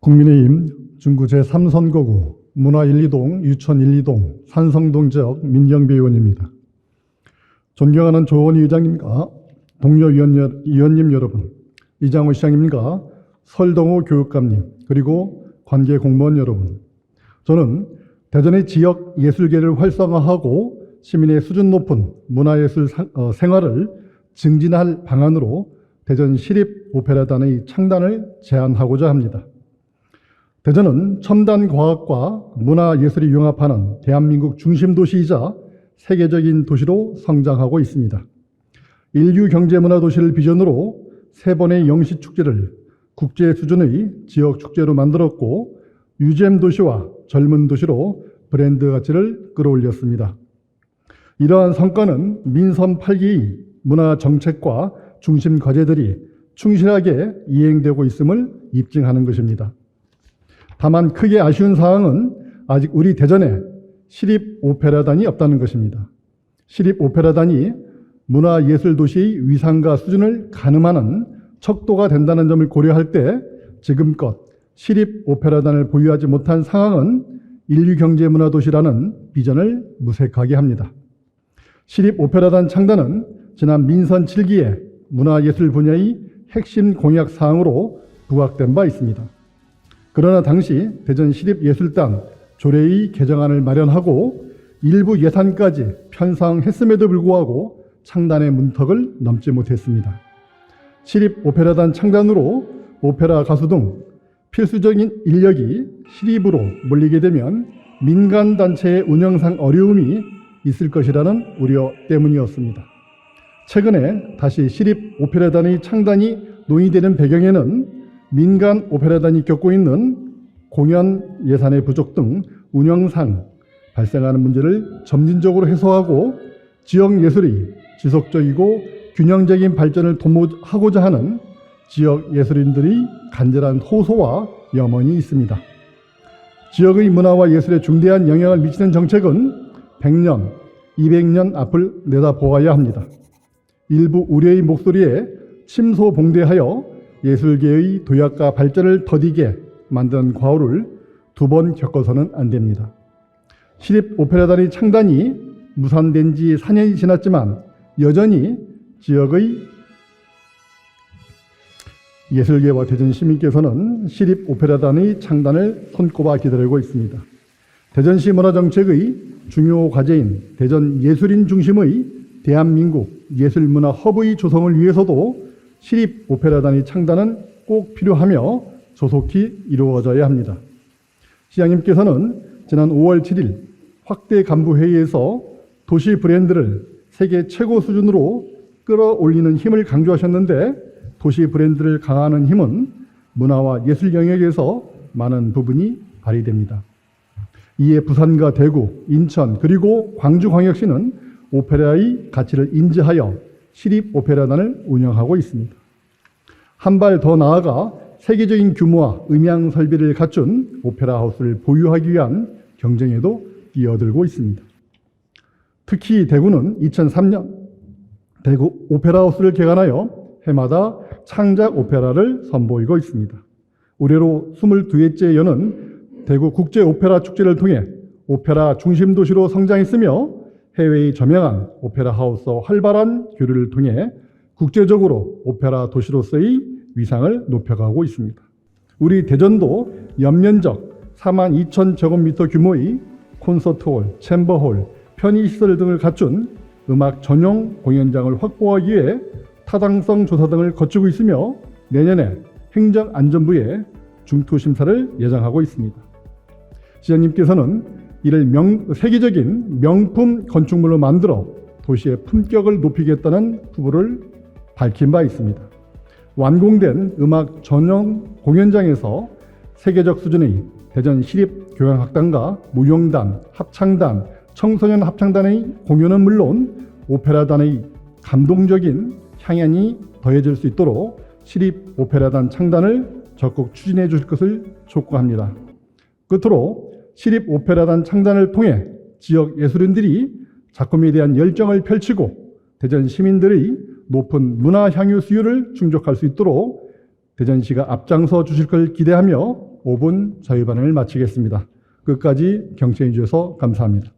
국민의힘 중구 제3선거구 문화 1, 2동, 유천 1, 2동, 산성동 지역 민경비 의원입니다. 존경하는 조원희 의장님과 동료 위원, 여- 위원님 여러분, 이장호 시장님과 설동호 교육감님, 그리고 관계 공무원 여러분. 저는 대전의 지역 예술계를 활성화하고 시민의 수준 높은 문화예술 상- 어, 생활을 증진할 방안으로 대전 시립 오페라단의 창단을 제안하고자 합니다. 대전은 첨단 과학과 문화 예술이 융합하는 대한민국 중심 도시이자 세계적인 도시로 성장하고 있습니다. 인류 경제 문화 도시를 비전으로 세 번의 영시 축제를 국제 수준의 지역 축제로 만들었고 유잼 도시와 젊은 도시로 브랜드 가치를 끌어올렸습니다. 이러한 성과는 민선 8기의 문화 정책과 중심 과제들이 충실하게 이행되고 있음을 입증하는 것입니다. 다만 크게 아쉬운 사항은 아직 우리 대전에 시립 오페라단이 없다는 것입니다. 시립 오페라단이 문화예술도시의 위상과 수준을 가늠하는 척도가 된다는 점을 고려할 때 지금껏 시립 오페라단을 보유하지 못한 상황은 인류경제문화도시라는 비전을 무색하게 합니다. 시립 오페라단 창단은 지난 민선 7기에 문화예술 분야의 핵심 공약 사항으로 부각된 바 있습니다. 그러나 당시 대전 시립예술단 조례의 개정안을 마련하고 일부 예산까지 편성했음에도 불구하고 창단의 문턱을 넘지 못했습니다. 시립 오페라단 창단으로 오페라 가수 등 필수적인 인력이 시립으로 몰리게 되면 민간 단체의 운영상 어려움이 있을 것이라는 우려 때문이었습니다. 최근에 다시 시립 오페라단의 창단이 논의되는 배경에는 민간 오페라단이 겪고 있는 공연 예산의 부족 등 운영상 발생하는 문제를 점진적으로 해소하고 지역 예술이 지속적이고 균형적인 발전을 도모하고자 하는 지역 예술인들의 간절한 호소와 염원이 있습니다. 지역의 문화와 예술에 중대한 영향을 미치는 정책은 100년, 200년 앞을 내다보아야 합니다. 일부 우려의 목소리에 침소봉대하여 예술계의 도약과 발전을 더디게 만든 과오를 두 번 겪어서는 안 됩니다. 시립 오페라단의 창단이 무산된 지 4년이 지났지만 여전히 지역의 예술계와 대전 시민께서는 시립 오페라단의 창단을 손꼽아 기다리고 있습니다. 대전시 문화정책의 중요 과제인 대전 예술인 중심의 대한민국 예술문화 허브의 조성을 위해서도 시립 오페라단의 창단은 꼭 필요하며 조속히 이루어져야 합니다. 시장님께서는 지난 5월 7일 확대 간부 회의에서 도시 브랜드를 세계 최고 수준으로 끌어올리는 힘을 강조하셨는데 도시 브랜드를 강화하는 힘은 문화와 예술 영역에서 많은 부분이 발휘됩니다. 이에 부산과 대구, 인천 그리고 광주광역시는 오페라의 가치를 인지하여 시립 오페라단을 운영하고 있습니다. 한 발 더 나아가 세계적인 규모와 음향 설비를 갖춘 오페라 하우스를 보유하기 위한 경쟁에도 뛰어들고 있습니다. 특히 대구는 2003년 대구 오페라 하우스를 개관하여 해마다 창작 오페라를 선보이고 있습니다. 올해로 22회째 여는 대구 국제 오페라 축제를 통해 오페라 중심 도시로 성장했으며 해외의 저명한 오페라 하우스와 활발한 교류를 통해 국제적으로 오페라 도시로서의 위상을 높여가고 있습니다. 우리 대전도 연면적 4만 2천 제곱미터 규모의 콘서트홀, 챔버홀, 편의시설 등을 갖춘 음악 전용 공연장을 확보하기 위해 타당성 조사 등을 거치고 있으며 내년에 행정안전부에 중투심사를 예정하고 있습니다. 시장님께서는 이를 명, 세계적인 명품 건축물로 만들어 도시의 품격을 높이겠다는 부부를 밝힌 바 있습니다. 완공된 음악 전용 공연장에서 세계적 수준의 대전 시립 교향악단과 무용단, 합창단, 청소년 합창단의 공연은 물론 오페라단의 감동적인 향연이 더해질 수 있도록 시립 오페라단 창단을 적극 추진해 주실 것을 촉구합니다. 끝으로 시립 오페라단 창단을 통해 지역 예술인들이 작품에 대한 열정을 펼치고 대전 시민들의 높은 문화 향유 수요를 충족할 수 있도록 대전시가 앞장서 주실 걸 기대하며 5분 자유반응을 마치겠습니다. 끝까지 경청해 주셔서 감사합니다.